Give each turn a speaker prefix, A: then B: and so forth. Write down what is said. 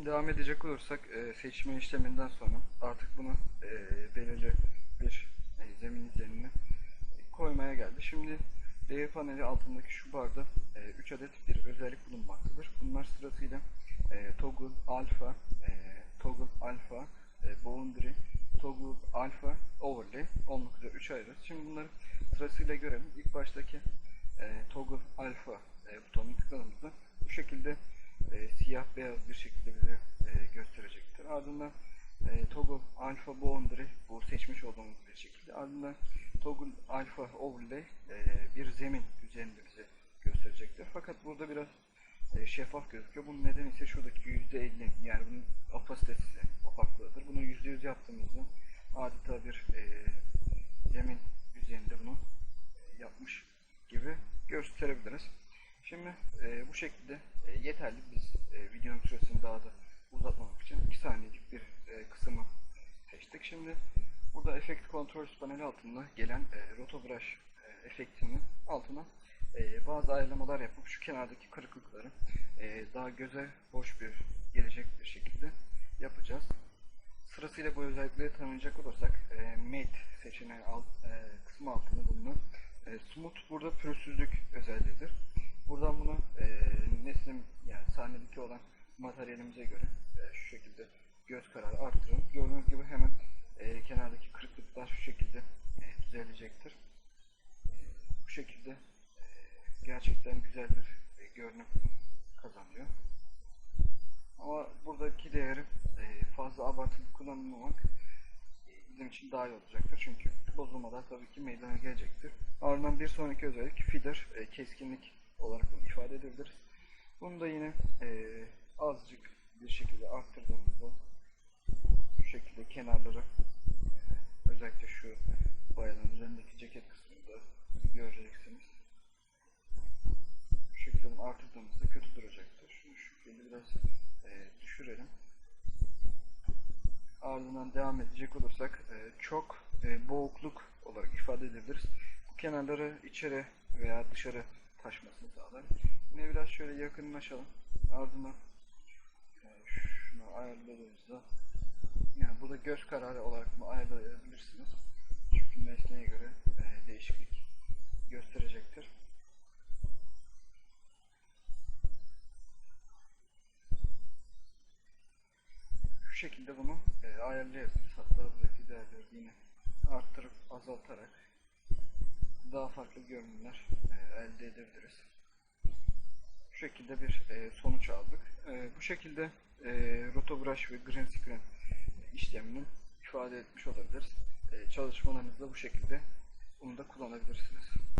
A: Şimdi devam edecek olursak e, seçme işleminden sonra artık bunu e, belirli bir e, zemin üzerine koymaya geldi. Şimdi değer paneli altındaki şu barda 3 adet bir özellik bulunmaktadır. Bunlar sırasıyla e, toggle alpha, e, toggle alpha, e, boundary, toggle alpha, overlay olmak üzere 3 ayırırız. Şimdi bunları sırasıyla görelim. İlk baştaki e, toggle alpha e, butonunu tıkladığımızda bu şekilde e, siyah beyaz bir şekilde bize e, gösterecektir. Ardından e, toggle alpha boundary bu seçmiş olduğumuz bir şekilde. Ardından toggle alpha overlay e, bir zemin üzerinde bize gösterecektir. Fakat burada biraz e, şeffaf gözüküyor. Bunun nedeni ise şuradaki %50 yani bunun opasitesi opaklığıdır. Bunu %100 yaptığımızda adeta bir e, zemin üzerinde bunu e, yapmış gibi gösterebiliriz. Şimdi e, bu şekilde e, yeterli. Biz e, videonun süresini daha da uzatmamak için 2 saniyelik bir e, kısmı seçtik. Şimdi burada efekt kontrol paneli altında gelen e, roto brush e, efektinin altına e, bazı ayarlamalar yapıp şu kenardaki kırıklıkları e, daha göze hoş bir gelecek bir şekilde yapacağız. Sırasıyla bu özellikleri tanıyacak olursak e, Mate seçeneği alt, e, kısmı altında bulunan e, Smooth burada pürüzsüzlük özelliğidir. Buradan bunu e, nesne yani sahnedeki olan materyalimize göre e, şu şekilde göz kararı arttırın. Gördüğünüz gibi hemen e, kenardaki kırıklıklar şu şekilde e, düzelecektir. E, bu şekilde e, gerçekten güzel bir e, görünüm kazanıyor. Ama buradaki değeri e, fazla abartılı kullanılmamak e, bizim için daha iyi olacaktır. Çünkü bozulmadan tabii ki meydana gelecektir. Ardından bir sonraki özellik feeder, e, keskinlik olarak ifade edebiliriz. Bunu da yine e, azıcık bir şekilde arttırdığımızda bu şekilde kenarları e, özellikle şu bayanın üzerindeki ceket kısmında göreceksiniz. Bu şekilde bunu arttırdığımızda kötü duracaktır. Şunu şu şekilde biraz e, düşürelim. Ardından devam edecek olursak e, çok e, boğukluk olarak ifade edebiliriz. Bu kenarları içeri veya dışarı taşmasını sağlar. Yine biraz şöyle yakınlaşalım. Ardından e, şunu ayarladığımızda yani burada göz kararı olarak bunu ayarlayabilirsiniz. Çünkü nesneye göre e, değişiklik gösterecektir. Şu şekilde bunu e, ayarlayabiliriz. Hatta buradaki değerleri yine arttırıp azaltarak daha farklı görünümler e, elde edebiliriz. Bu şekilde bir e, sonuç aldık. E, bu şekilde rotobrush ve green screen işlemini ifade etmiş olabiliriz. Çalışmalarınızda bu şekilde bunu da kullanabilirsiniz.